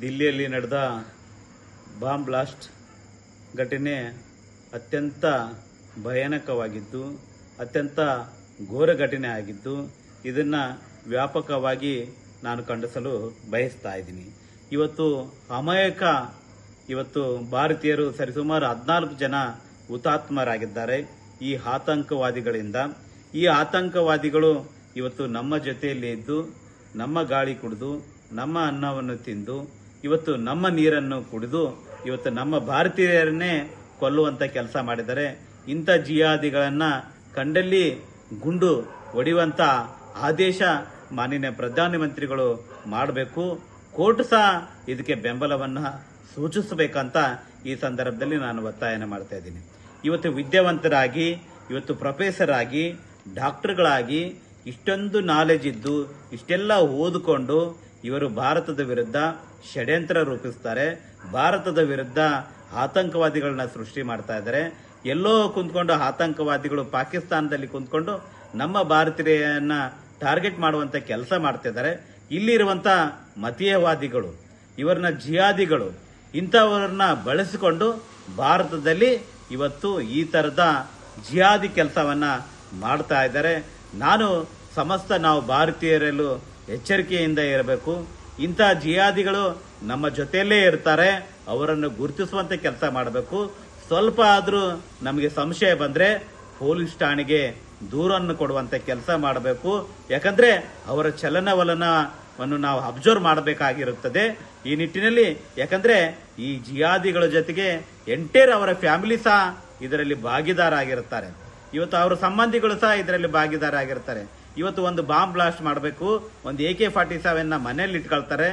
ದಿಲ್ಲಿಯಲ್ಲಿ ನಡೆದ bomb blast ಘಟನೆ ಅತ್ಯಂತ ಭಯಾನಕವಾಗಿತ್ತು ಅತ್ಯಂತ ಘೋರ ಘಟನೆ ಆಗಿದ್ದು, ಇದನ್ನು ವ್ಯಾಪಕವಾಗಿ ನಾನು ಖಂಡಿಸಲು ಬಯಸ್ತಾ ಇದ್ದೀನಿ. ಇವತ್ತು ಅಮಾಯಕ, ಇವತ್ತು ಭಾರತೀಯರು ಸರಿಸುಮಾರು ಹದಿನಾಲ್ಕು ಜನ ಹುತಾತ್ಮರಾಗಿದ್ದಾರೆ. ಈ ಆತಂಕವಾದಿಗಳಿಂದ, ಈ ಆತಂಕವಾದಿಗಳು ಇವತ್ತು ನಮ್ಮ ಜೊತೆಯಲ್ಲಿ ಇದ್ದು, ನಮ್ಮ ಗಾಳಿ ಕುಡಿದು ನಮ್ಮ ಅನ್ನವನ್ನು ತಿಂದು, ಇವತ್ತು ನಮ್ಮ ನೀರನ್ನು ಕುಡಿದು, ಇವತ್ತು ನಮ್ಮ ಭಾರತೀಯರನ್ನೇ ಕೊಲ್ಲುವಂತ ಕೆಲಸ ಮಾಡಿದ್ದಾರೆ. ಇಂಥ ಜಿಯಾದಿಗಳನ್ನು ಕಂಡಲ್ಲಿ ಗುಂಡು ಹೊಡೆಯುವಂತ ಆದೇಶ ಮಾನ್ಯ ಪ್ರಧಾನಮಂತ್ರಿಗಳು ಮಾಡಬೇಕು. ಕೋರ್ಟ್ ಸಹ ಇದಕ್ಕೆ ಬೆಂಬಲವನ್ನು ಸೂಚಿಸಬೇಕಂತ ಈ ಸಂದರ್ಭದಲ್ಲಿ ನಾನು ಒತ್ತಾಯನ ಮಾಡ್ತಾ ಇದ್ದೀನಿ. ಇವತ್ತು ವಿದ್ಯಾವಂತರಾಗಿ, ಇವತ್ತು ಪ್ರೊಫೆಸರ್ ಆಗಿ, ಡಾಕ್ಟರ್ಗಳಾಗಿ ಇಷ್ಟೊಂದು ನಾಲೆಜ್ ಇದ್ದು, ಇಷ್ಟೆಲ್ಲ ಓದಿಕೊಂಡು ಇವರು ಭಾರತದ ವಿರುದ್ಧ ಷಡ್ಯಂತ್ರ ರೂಪಿಸ್ತಾರೆ. ಭಾರತದ ವಿರುದ್ಧ ಆತಂಕವಾದಿಗಳನ್ನ ಸೃಷ್ಟಿ ಮಾಡ್ತಾ ಇದ್ದಾರೆ. ಎಲ್ಲೋ ಕುಂತ್ಕೊಂಡು ಆತಂಕವಾದಿಗಳು ಪಾಕಿಸ್ತಾನದಲ್ಲಿ ಕುಂತ್ಕೊಂಡು ನಮ್ಮ ಭಾರತೀಯನ್ನ ಟಾರ್ಗೆಟ್ ಮಾಡುವಂತ ಕೆಲಸ ಮಾಡ್ತಿದ್ದಾರೆ ಇಲ್ಲಿರುವಂತ ಮತೀಯವಾದಿಗಳು, ಇವರನ್ನ ಜಿಹಾದಿಗಳು ಇಂಥವರನ್ನ ಬಳಸಿಕೊಂಡು ಭಾರತದಲ್ಲಿ ಇವತ್ತು ಈ ತರದ ಜಿಯಾದಿ ಕೆಲಸವನ್ನ ಮಾಡ್ತಾ ಇದ್ದಾರೆ. ನಾನು ಸಮಸ್ತ ನಾವು ಭಾರತೀಯರಲ್ಲೂ ಎಚ್ಚರಿಕೆಯಿಂದ ಇರಬೇಕು. ಇಂಥ ಜಿಯಾದಿಗಳು ನಮ್ಮ ಜೊತೆಯಲ್ಲೇ ಇರ್ತಾರೆ, ಅವರನ್ನು ಗುರುತಿಸುವಂತೆ ಕೆಲಸ ಮಾಡಬೇಕು. ಸ್ವಲ್ಪ ಆದರೂ ನಮಗೆ ಸಂಶಯ ಬಂದರೆ ಪೊಲೀಸ್ ಠಾಣೆಗೆ ದೂರನ್ನು ಕೊಡುವಂಥ ಕೆಲಸ ಮಾಡಬೇಕು. ಯಾಕಂದರೆ ಅವರ ಚಲನವಲನವನ್ನು ನಾವು ಅಬ್ಸರ್ವ್ ಮಾಡಬೇಕಾಗಿರುತ್ತದೆ. ಈ ನಿಟ್ಟಿನಲ್ಲಿ ಯಾಕಂದರೆ ಈ ಜಿಯಾದಿಗಳ ಜೊತೆಗೆ ಎಂಟೇರ್ ಅವರ ಫ್ಯಾಮಿಲಿ ಸಹ ಇದರಲ್ಲಿ ಭಾಗಿದಾರಾಗಿರುತ್ತಾರೆ. ಇವತ್ತು ಅವರ ಸಂಬಂಧಿಗಳು ಸಹ ಇದರಲ್ಲಿ ಭಾಗಿದಾರಾಗಿರ್ತಾರೆ. ಇವತ್ತು ಒಂದು ಬಾಂಬ್ ಬ್ಲಾಸ್ಟ್ ಮಾಡಬೇಕು, ಒಂದು ಎ ಕೆ ಫಾರ್ಟಿ ಸೆವೆನ್ನ ಮನೆಯಲ್ಲಿ ಇಟ್ಕೊಳ್ತಾರೆ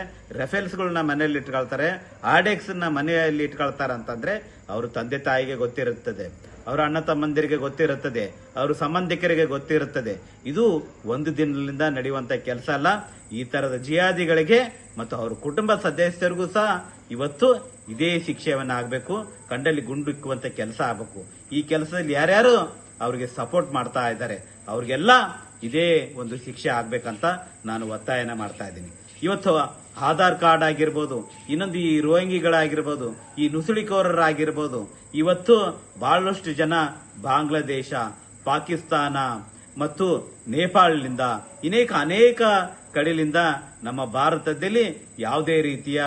ಗಳನ್ನ ಮನೆಯಲ್ಲಿ ಇಟ್ಕೊಳ್ತಾರೆ ಆರ್ಡೆಕ್ಸ್ನ ಮನೆಯಲ್ಲಿ ಇಟ್ಕೊಳ್ತಾರೆ ಅಂತಂದ್ರೆ ಅವರು ತಂದೆ ತಾಯಿಗೆ ಗೊತ್ತಿರುತ್ತದೆ, ಅವರ ಅಣ್ಣ ತಮ್ಮಂದಿರಿಗೆ ಗೊತ್ತಿರುತ್ತದೆ, ಅವರ ಸಂಬಂಧಿಕರಿಗೆ ಗೊತ್ತಿರುತ್ತದೆ. ಇದು ಒಂದು ದಿನದಿಂದ ನಡೆಯುವಂತ ಕೆಲಸ ಅಲ್ಲ, ಈ ತರದ ಜಿಯಾದಿಗಳಿಗೆ ಮತ್ತು ಅವ್ರ ಕುಟುಂಬ ಸದಸ್ಯರಿಗೂ ಸಹ ಇವತ್ತು ಇದೇ ಶಿಕ್ಷೆಯನ್ನ ಆಗಬೇಕು ಕಂಡಲ್ಲಿ ಗುಂಡು ಇಕ್ಕುವಂತ ಕೆಲಸ ಆಗಬೇಕು. ಈ ಕೆಲಸದಲ್ಲಿ ಯಾರ್ಯಾರು ಅವ್ರಿಗೆ ಸಪೋರ್ಟ್ ಮಾಡ್ತಾ ಇದ್ದಾರೆ. ಅವ್ರಿಗೆಲ್ಲ ಇದೇ ಒಂದು ಶಿಕ್ಷೆ ಆಗ್ಬೇಕಂತ ನಾನು ಒತ್ತಾಯನ ಮಾಡ್ತಾ ಇದ್ದೀನಿ. ಇವತ್ತು ಆಧಾರ್ ಕಾರ್ಡ್ ಆಗಿರ್ಬೋದು, ಇನ್ನೊಂದು ಈ ರೋಹಿಂಗಿಗಳಾಗಿರ್ಬೋದು, ಈ ನುಸುಳಿಕೋರರಾಗಿರ್ಬೋದು, ಇವತ್ತು ಬಹಳಷ್ಟು ಜನ ಬಾಂಗ್ಲಾದೇಶ, ಪಾಕಿಸ್ತಾನ ಮತ್ತು ನೇಪಾಳದಿಂದ ಇನೇಕ ಅನೇಕ ಕಡೆಯಿಂದ ನಮ್ಮ ಭಾರತದಲ್ಲಿ ಯಾವುದೇ ರೀತಿಯ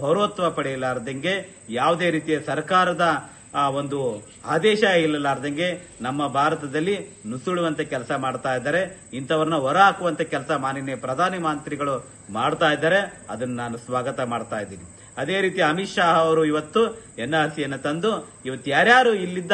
ಪೌರತ್ವ ಪಡೆಯಲಾರ್ದಂಗೆ, ಯಾವುದೇ ರೀತಿಯ ಸರ್ಕಾರದ ಆ ಒಂದು ಆದೇಶ ಇಲ್ಲಲಾರ್ದಂಗೆ ನಮ್ಮ ಭಾರತದಲ್ಲಿ ನುಸುಳುವಂತ ಕೆಲಸ ಮಾಡ್ತಾ ಇದ್ದಾರೆ. ಇಂಥವ್ರನ್ನ ಹೊರ ಹಾಕುವಂತ ಕೆಲಸ ಮಾನ್ಯ ಪ್ರಧಾನಿ ಮಂತ್ರಿಗಳು ಮಾಡ್ತಾ ಇದ್ದಾರೆ. ಅದನ್ನು ನಾನು ಸ್ವಾಗತ ಮಾಡ್ತಾ ಇದ್ದೀನಿ. ಅದೇ ರೀತಿ ಅಮಿತ್ ಶಾ ಅವರು ಇವತ್ತು ಎನ್ ಆರ್ ಸಿಯನ್ನು ತಂದು ಇವತ್ತು ಯಾರ್ಯಾರು ಇಲ್ಲಿದ್ದ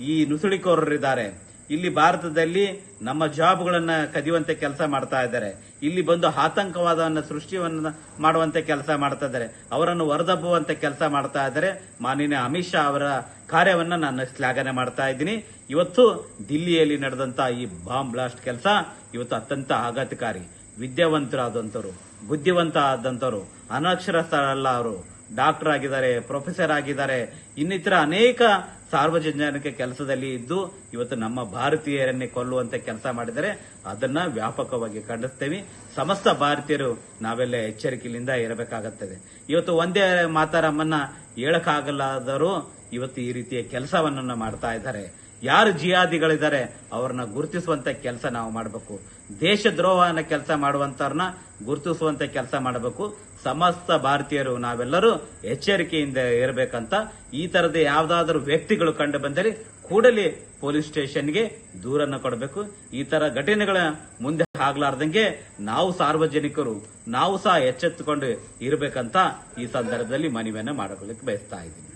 ಈ ನುಸುಳಿಕೋರರಿದ್ದಾರೆ ಇಲ್ಲಿ ಭಾರತದಲ್ಲಿ ನಮ್ಮ ಜಾಬ್ಗಳನ್ನು ಕದಿಯುವಂತೆ ಕೆಲಸ ಮಾಡ್ತಾ ಇದ್ದಾರೆ. ಇಲ್ಲಿ ಬಂದು ಆತಂಕವಾದವನ್ನು ಸೃಷ್ಟಿಯನ್ನ ಮಾಡುವಂತೆ ಕೆಲಸ ಮಾಡ್ತಾ ಇದ್ದಾರೆ. ಅವರನ್ನು ಹೊರದಬ್ಬುವಂತೆ ಕೆಲಸ ಮಾಡ್ತಾ ಇದ್ದಾರೆ. ಮಾನ್ಯ ಅಮಿತ್ ಶಾ ಅವರ ಕಾರ್ಯವನ್ನ ನಾನು ಶ್ಲಾಘನೆ ಮಾಡ್ತಾ ಇದ್ದೀನಿ. ಇವತ್ತು ದಿಲ್ಲಿಯಲ್ಲಿ ನಡೆದಂತ ಈ ಬಾಂಬ್ ಬ್ಲಾಸ್ಟ್ ಕೆಲಸ ಇವತ್ತು ಅತ್ಯಂತ ಆಘಾತಕಾರಿ. ವಿದ್ಯಾವಂತರಾದಂಥವ್ರು ಬುದ್ಧಿವಂತ ಆದಂಥವ್ರು ಅನಕ್ಷರಸ್ಥರಲ್ಲ ಅವರು ಡಾಕ್ಟರ್ ಆಗಿದ್ದಾರೆ, ಪ್ರೊಫೆಸರ್ ಆಗಿದ್ದಾರೆ, ಇನ್ನಿತರ ಅನೇಕ ಸಾರ್ವಜನಿಕ ಕೆಲಸದಲ್ಲಿ ಇದ್ದು ಇವತ್ತು ನಮ್ಮ ಭಾರತೀಯರನ್ನೇ ಕೊಲ್ಲುವಂತ ಕೆಲಸ ಮಾಡಿದರೆ ಅದನ್ನ ವ್ಯಾಪಕವಾಗಿ ಖಂಡಿಸ್ತೇವೆ. ಸಮಸ್ತ ಭಾರತೀಯರು ನಾವೆಲ್ಲ ಎಚ್ಚರಿಕೆಯಿಂದ ಇರಬೇಕಾಗುತ್ತದೆ. ಇವತ್ತು ಒಂದೇ ಮಾತಾರಮ್ಮನ್ನ ಹೇಳಕ್ಕಾಗಲಾದರೂ ಇವತ್ತು ಈ ರೀತಿಯ ಕೆಲಸವನ್ನ ಮಾಡ್ತಾ ಇದ್ದಾರೆ. ಯಾರು ಜಿಯಾದಿಗಳಿದ್ದಾರೆ ಅವ್ರನ್ನ ಗುರುತಿಸುವಂತ ಕೆಲಸ ನಾವು ಮಾಡಬೇಕು. ದೇಶ ದ್ರೋಹನ ಕೆಲಸ ಮಾಡುವಂತವ್ರನ್ನ ಗುರುತಿಸುವಂತ ಕೆಲಸ ಮಾಡಬೇಕು. ಸಮಸ್ತ ಭಾರತೀಯರು ನಾವೆಲ್ಲರೂ ಎಚ್ಚರಿಕೆಯಿಂದ ಇರಬೇಕಂತ ಈ ತರದ ಯಾವ್ದಾದ್ರು ವ್ಯಕ್ತಿಗಳು ಕಂಡು ಬಂದರೆ ಕೂಡಲೇ ಪೊಲೀಸ್ ಸ್ಟೇಷನ್ಗೆ ದೂರನ್ನು ಕೊಡಬೇಕು. ಈ ತರ ಘಟನೆಗಳ ಮುಂದೆ ಆಗ್ಲಾರ್ದಂಗೆ ನಾವು ಸಾರ್ವಜನಿಕರು, ನಾವು ಸಹ ಎಚ್ಚೆತ್ತುಕೊಂಡು ಇರಬೇಕಂತ ಈ ಸಂದರ್ಭದಲ್ಲಿ ಮನವಿಯನ್ನು ಮಾಡಿಕೊಳ್ಳಿಕ್ಕೆ ಬಯಸ್ತಾ ಇದ್ದೀನಿ.